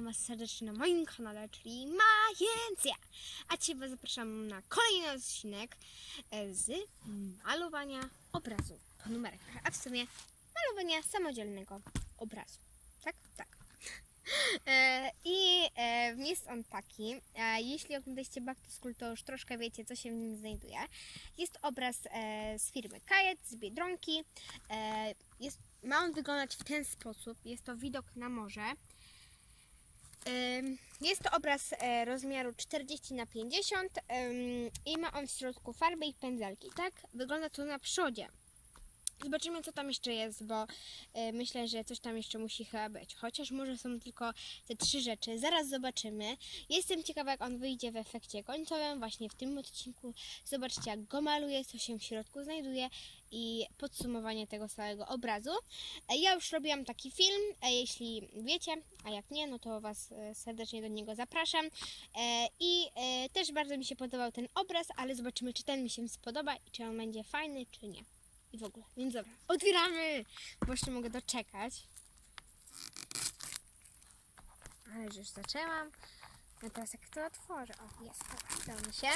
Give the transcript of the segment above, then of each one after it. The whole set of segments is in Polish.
Witam Was serdecznie na moim kanale, czyli Majencja. A Cię Was zapraszam na kolejny odcinek e, z malowania obrazu po numerkach, a w sumie malowania samodzielnego obrazu. Tak? Tak. E, I e, jest on taki, jeśli oglądacie Back to School, to już troszkę wiecie, co się w nim znajduje. Jest obraz z firmy Kajet, z Biedronki. Jest, ma on wyglądać w ten sposób. Jest to widok na morze. Jest to obraz e, rozmiaru 40 na 50 ym, i ma on w środku farby i pędzelki. Tak wygląda to na przodzie. Zobaczymy, co tam jeszcze jest, bo e, myślę, że coś tam jeszcze musi chyba być. Chociaż może są tylko te trzy rzeczy. Zaraz zobaczymy. Jestem ciekawa, jak on wyjdzie w efekcie końcowym. Właśnie w tym odcinku zobaczcie, jak go maluję, co się w środku znajduje i podsumowanie tego całego obrazu. E, Ja już robiłam taki film, e, jeśli wiecie, a jak nie, no to Was e, serdecznie do niego zapraszam. I też bardzo mi się podobał ten obraz, ale zobaczymy, czy ten mi się spodoba i czy on będzie fajny, czy nie. I w ogóle. Więc dobra, otwieramy! Bo jeszcze mogę doczekać. Ale już zaczęłam. No teraz jak to otworzę? O, jest, udało mi się.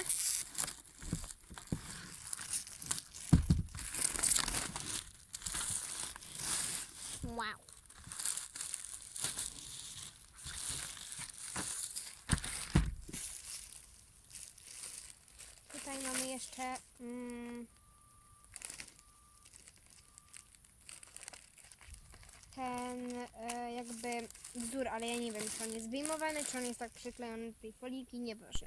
Wow. Tutaj mamy jeszcze mm, ten e, jakby wzór, ale ja nie wiem, czy on jest wyjmowany, czy on jest tak przyklejony do tej foliki, nie proszę.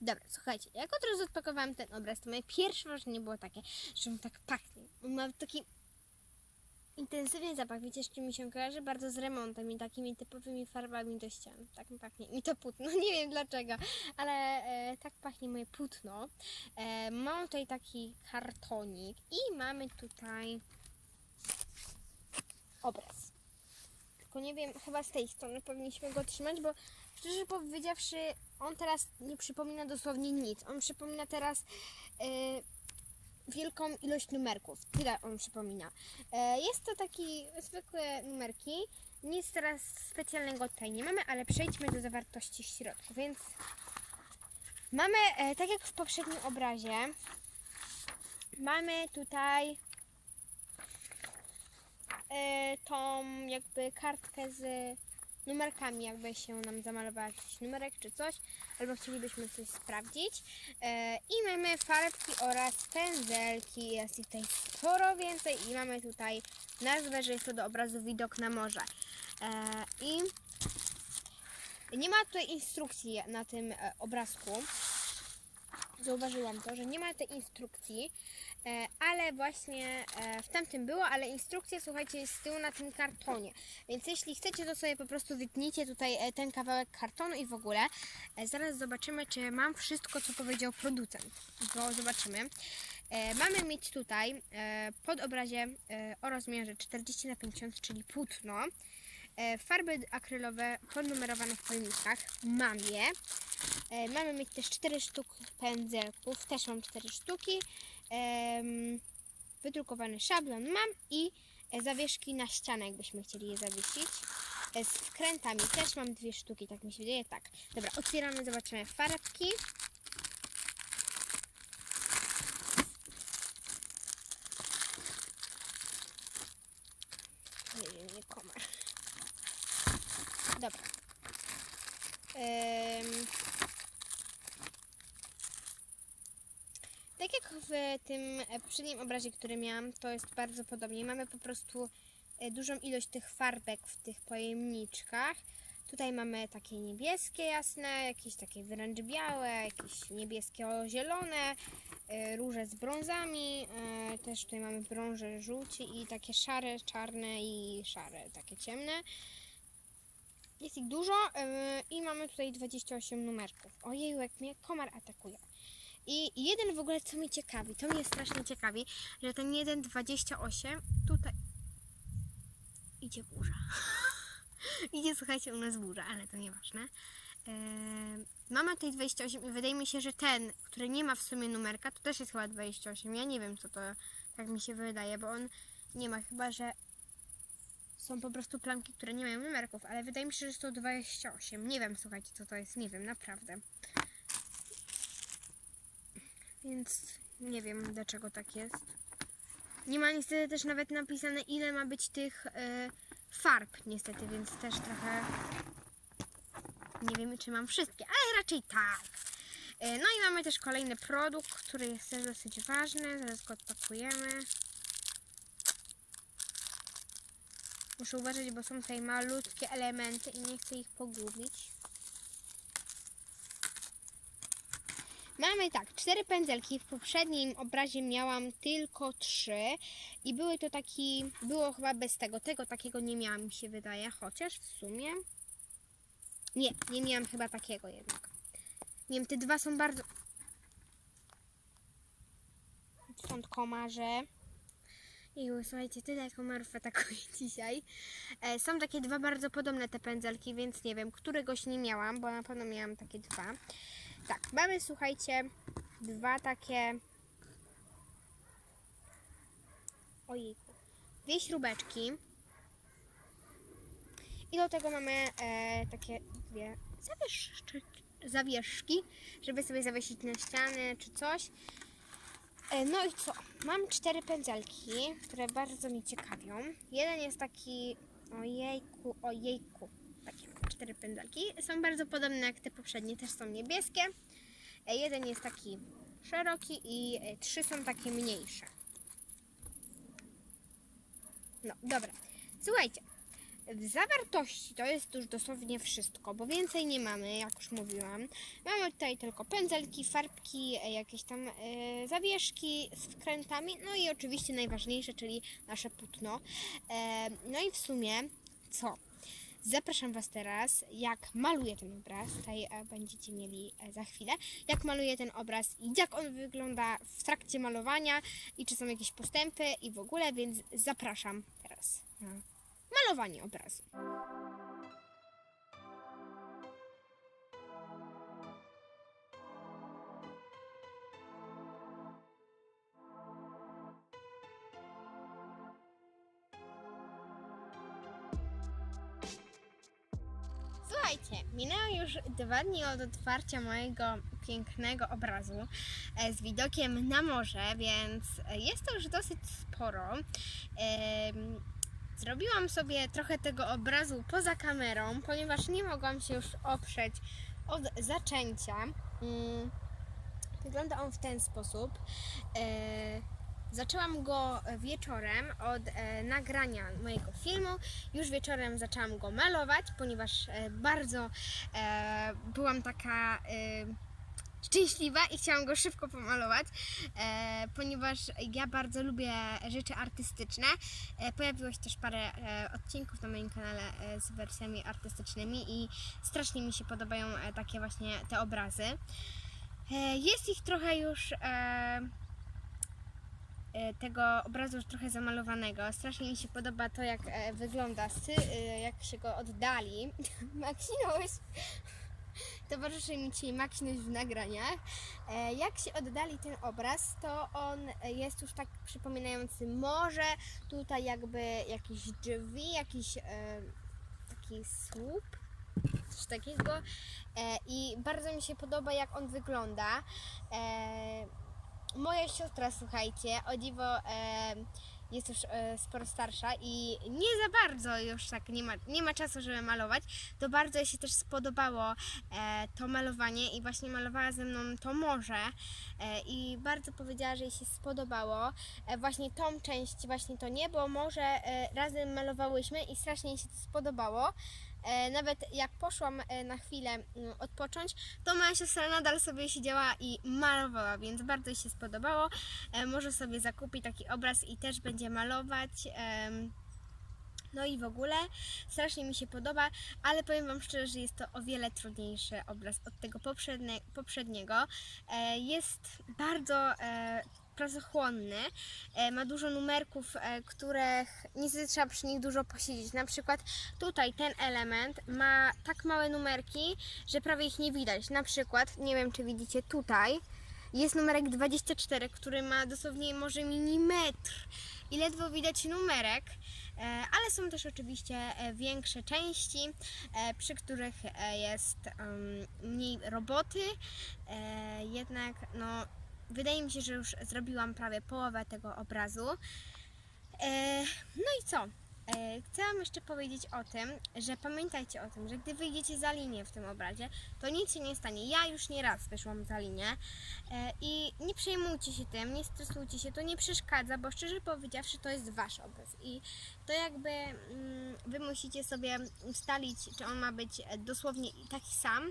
Dobra, słuchajcie, jak od razu odpakowałam ten obraz, to moje pierwsze wrażenie było takie, że on tak pachnie. On ma taki intensywny zapach, wiecie, z czym mi się kojarzy? Bardzo z remontem i takimi typowymi farbami do ścian. Tak mi pachnie. I to płótno, nie wiem dlaczego, ale e, tak pachnie moje płótno. E, mam tutaj taki kartonik i mamy tutaj obraz. Nie wiem, chyba z tej strony powinniśmy go trzymać, bo szczerze powiedziawszy, on teraz nie przypomina dosłownie nic. On przypomina teraz e, wielką ilość numerków. Tyle on przypomina. E, Jest to taki zwykłe numerki. Nic teraz specjalnego tutaj nie mamy, ale przejdźmy do zawartości środku. Więc mamy, e, tak jak w poprzednim obrazie, mamy tutaj tą jakby kartkę z numerkami, jakby się nam zamalował jakiś numerek czy coś, albo chcielibyśmy coś sprawdzić. E, I mamy farbki oraz pędzelki. Jest tutaj sporo więcej i mamy tutaj nazwę, że jest to do obrazu widok na morze. E, I nie ma tutaj instrukcji na tym e, obrazku. Zauważyłam to, że nie ma tej instrukcji, e, ale właśnie e, w tamtym było, ale instrukcja, słuchajcie, jest z tyłu na tym kartonie. Więc jeśli chcecie, to sobie po prostu wytnijcie tutaj e, ten kawałek kartonu i w ogóle. E, Zaraz zobaczymy, czy mam wszystko, co powiedział producent. Bo zobaczymy. E, Mamy mieć tutaj e, pod obrazie e, o rozmiarze 40 na 50, czyli płótno. E, Farby akrylowe ponumerowane w pojemnikach. Mam je. E, Mamy mieć też 4 sztuki pędzelków. Też mam 4 sztuki. Em, Wydrukowany szablon mam i e, zawieszki na ścianę, jakbyśmy chcieli je zawiesić. E, Z wkrętami też mam dwie sztuki, tak mi się wydaje. Tak. Dobra, otwieramy, zobaczymy farbki. Nie wiem, nie komar. Dobra. Em, tak jak w tym e, poprzednim obrazie, który miałam, to jest bardzo podobnie. Mamy po prostu e, dużą ilość tych farbek w tych pojemniczkach. Tutaj mamy takie niebieskie jasne, jakieś takie wręcz białe, jakieś niebieskie-zielone, e, róże z brązami, też tutaj mamy brąże żółci i takie szare, czarne i szare, takie ciemne. Jest ich dużo i mamy tutaj 28 numerków. Ojej, jak mnie komar atakuje. I jeden w ogóle, co mnie ciekawi, to mnie strasznie ciekawi, że ten 1,28 tutaj idzie burza. idzie, słuchajcie, u nas burza, ale to nieważne. Yy, mamy tutaj 28 i wydaje mi się, że ten, który nie ma w sumie numerka, to też jest chyba 28. Ja nie wiem, co to tak mi się wydaje, bo on nie ma chyba, że są po prostu plamki, które nie mają numerków, ale wydaje mi się, że to 28. Nie wiem, słuchajcie, co to jest, nie wiem, naprawdę. Więc nie wiem, dlaczego tak jest. Nie ma niestety też nawet napisane, ile ma być tych e, farb, niestety, więc też trochę nie wiem, czy mam wszystkie, ale raczej tak. E, No i mamy też kolejny produkt, który jest też dosyć ważny. Zaraz go odpakujemy. Muszę uważać, bo są tutaj malutkie elementy i nie chcę ich pogubić. Mamy tak, cztery pędzelki. W poprzednim obrazie miałam tylko trzy i były to taki, było chyba bez tego. Tego takiego nie miałam, mi się wydaje, chociaż w sumie nie, nie miałam chyba takiego jednak. Nie wiem, te dwa są bardzo. Stąd komarze. I słuchajcie, tyle komarów atakuje dzisiaj. E, są takie dwa bardzo podobne te pędzelki, więc nie wiem, któregoś nie miałam, bo na pewno miałam takie dwa. Tak, mamy, słuchajcie, dwa takie. Ojejku. Dwie śrubeczki. I do tego mamy e, takie dwie zawieszki, żeby sobie zawiesić na ściany czy coś. E, no i co? Mam cztery pędzelki, które bardzo mnie ciekawią. Jeden jest taki, ojejku, ojejku, takie cztery pędzelki. Są bardzo podobne jak te poprzednie, też są niebieskie. E, jeden jest taki szeroki i e, trzy są takie mniejsze. No, dobra. Słuchajcie, w zawartości to jest już dosłownie wszystko, bo więcej nie mamy, jak już mówiłam. Mamy tutaj tylko pędzelki, farbki, e, jakieś tam zawieszki z wkrętami, no i oczywiście najważniejsze, czyli nasze płótno. No i w sumie co? Zapraszam Was teraz, jak maluję ten obraz. Tutaj e, będziecie mieli e, za chwilę, jak maluję ten obraz i jak on wygląda w trakcie malowania i czy są jakieś postępy i w ogóle, więc zapraszam teraz na malowanie obrazu. Słuchajcie, minęło już dwa dni od otwarcia mojego pięknego obrazu e, z widokiem na morze, więc e, jest to już dosyć sporo. Zrobiłam sobie trochę tego obrazu poza kamerą, ponieważ nie mogłam się już oprzeć od zaczęcia. Mm, Wygląda on w ten sposób. E, Zaczęłam go wieczorem od e, nagrania mojego filmu. Już wieczorem zaczęłam go malować, ponieważ e, bardzo e, byłam taka e, szczęśliwa i chciałam go szybko pomalować, e, ponieważ ja bardzo lubię rzeczy artystyczne. E, pojawiło się też parę e, odcinków na moim kanale e, z wersjami artystycznymi i strasznie mi się podobają e, takie właśnie te obrazy. E, jest ich trochę już. E, e, tego obrazu już trochę zamalowanego. Strasznie mi się podoba to, jak e, wygląda, sy, e, jak się go oddali. Maksinuś! Towarzyszy mi dzisiaj Maksinuś w nagraniach. E, jak się oddali ten obraz, to on e, jest już tak przypominający morze. Tutaj jakby jakieś drzwi, jakiś e, taki słup coś takiego e, i bardzo mi się podoba jak on wygląda. Moja siostra, słuchajcie, o dziwo e, jest już e, sporo starsza i nie za bardzo już tak nie ma, nie ma czasu, żeby malować, to bardzo jej się też spodobało e, to malowanie i właśnie malowała ze mną to morze e, i bardzo powiedziała, że jej się spodobało e, właśnie tą część, właśnie to niebo, morze e, razem malowałyśmy i strasznie jej się to spodobało. E, nawet jak poszłam e, na chwilę mm, odpocząć, to moja siostra nadal sobie siedziała i malowała, więc bardzo się spodobało. E, może sobie zakupi taki obraz i też będzie malować. no i w ogóle strasznie mi się podoba, ale powiem Wam szczerze, że jest to o wiele trudniejszy obraz od tego poprzednie, poprzedniego. Jest bardzo pracochłonny, e, ma dużo numerków, e, których niestety trzeba przy nich dużo posiedzieć. Na przykład tutaj ten element ma tak małe numerki, że prawie ich nie widać. Na przykład, nie wiem czy widzicie tutaj, jest numerek 24, który ma dosłownie może milimetr i ledwo widać numerek, e, ale są też oczywiście większe części, przy których jest mniej roboty, jednak no, wydaje mi się, że już zrobiłam prawie połowę tego obrazu. E, no i co? E, Chcę Wam jeszcze powiedzieć o tym, że pamiętajcie o tym, że gdy wyjdziecie za linię w tym obrazie, to nic się nie stanie. Ja już nie raz wyszłam za linię e, i nie przejmujcie się tym, nie stresujcie się, to nie przeszkadza, bo szczerze powiedziawszy to jest Wasz obraz i to jakby mm, Wy musicie sobie ustalić, czy on ma być dosłownie taki sam,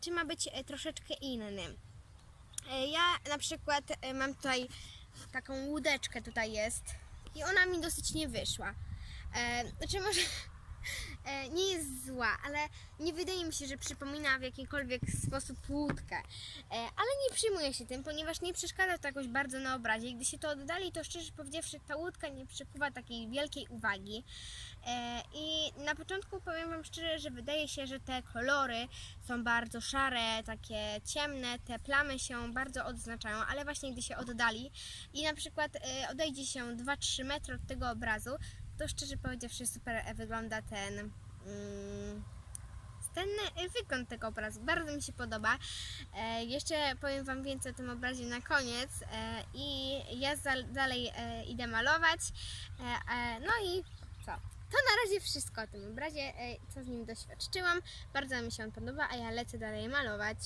czy ma być troszeczkę inny. E, Ja na przykład e, mam tutaj taką łódeczkę tutaj jest i ona mi dosyć nie wyszła. E, znaczy może nie jest zła, ale nie wydaje mi się, że przypomina w jakikolwiek sposób łódkę. E, ale nie przyjmuję się tym, ponieważ nie przeszkadza to jakoś bardzo na obrazie. Gdy się to oddali, to szczerze powiedziawszy ta łódka nie przykuwa takiej wielkiej uwagi. E, I na początku powiem Wam szczerze, że wydaje się, że te kolory są bardzo szare, takie ciemne, te plamy się bardzo odznaczają, ale właśnie gdy się oddali i na przykład e, odejdzie się 2-3 metry od tego obrazu, to szczerze powiedziawszy super wygląda ten mm, ten e, wygląd tego obrazu. Bardzo mi się podoba. E, jeszcze powiem Wam więcej o tym obrazie na koniec e, i ja za, dalej e, idę malować. E, e, no i co? To na razie wszystko o tym obrazie, e, co z nim doświadczyłam. Bardzo mi się on podoba, a ja lecę dalej malować.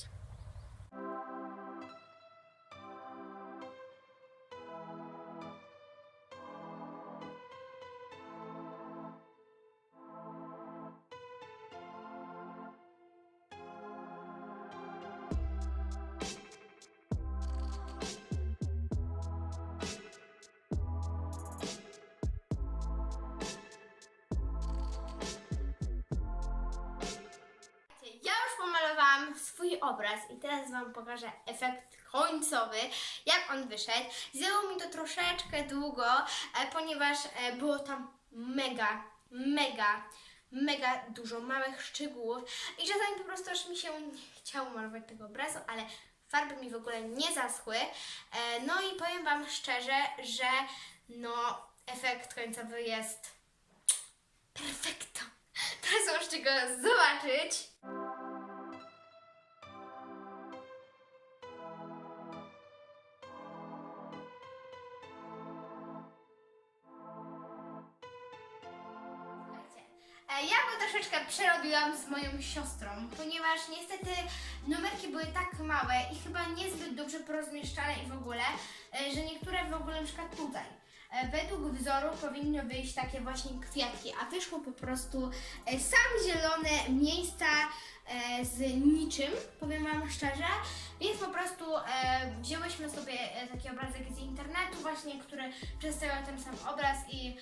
Pomalowałam swój obraz i teraz Wam pokażę efekt końcowy, jak on wyszedł. Zajęło mi to troszeczkę długo, e, ponieważ e, było tam mega, mega, mega dużo małych szczegółów i czasami po prostu aż mi się nie chciało malować tego obrazu, ale farby mi w ogóle nie zaschły. E, No i powiem Wam szczerze, że no efekt końcowy jest perfekto. Teraz możecie go zobaczyć. Z moją siostrą, ponieważ niestety numerki były tak małe i chyba niezbyt dobrze porozmieszczane i w ogóle, e, że niektóre w ogóle na przykład tutaj. E, Według wzoru powinny wyjść takie właśnie kwiatki, a wyszło po prostu e, same zielone miejsca e, z niczym, powiem Wam szczerze. Więc po prostu wzięłyśmy sobie taki obrazek z internetu właśnie, który przedstawia ten sam obraz i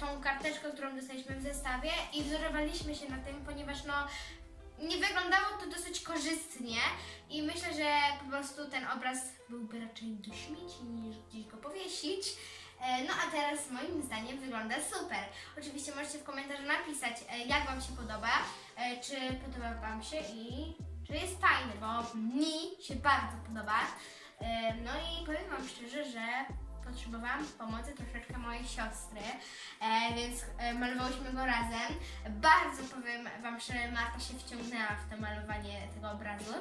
tą karteczkę, którą dostaliśmy w zestawie i wzorowaliśmy się na tym, ponieważ no nie wyglądało to dosyć korzystnie i myślę, że po prostu ten obraz byłby raczej do śmieci niż gdzieś go powiesić. E, No a teraz moim zdaniem wygląda super. Oczywiście możecie w komentarzu napisać, e, jak Wam się podoba, e, czy podoba Wam się i czy jest fajny, bo mi się bardzo podoba. No i powiem Wam szczerze, że potrzebowałam pomocy troszeczkę mojej siostry, więc malowałyśmy go razem. Bardzo powiem Wam, że Marta się wciągnęła w to malowanie tego obrazu.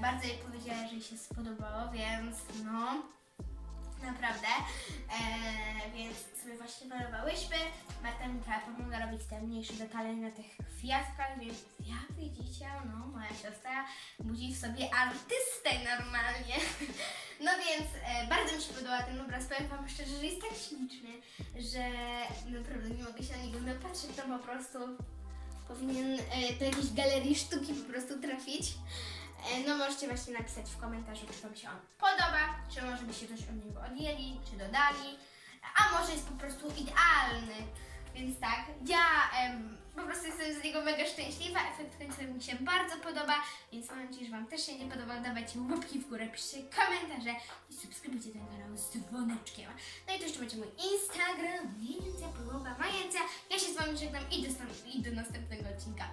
Bardzo jej powiedziała, że jej się spodobało, więc no, naprawdę. E, więc sobie właśnie malowałyśmy. Marta mi trochę pomogła robić te mniejsze detale na tych kwiatkach, więc jak widzicie, no moja siostra budzi w sobie artystę normalnie. No więc e, bardzo mi się podoba ten obraz. Powiem Wam szczerze, że jest tak śliczny, że naprawdę nie mogę się na niego napatrzeć. To po prostu powinien e, do jakiejś galerii sztuki po prostu trafić. E, No możecie właśnie napisać w komentarzu, czy Wam się on podoba, czy może byście coś od niego odjęli, czy dodali, a może jest po prostu idealny. Więc tak, ja em, po prostu jestem z niego mega szczęśliwa, efekt końcowy mi się bardzo podoba, więc mam nadzieję, że Wam też się nie podoba. Dawajcie łapki w górę, piszcie komentarze i subskrybujcie ten kanał z dzwoneczkiem. No i to jeszcze będzie mój Instagram, Mienięcia, Połowa, Majencja. Ja się z Wami żegnam i i do następnego odcinka.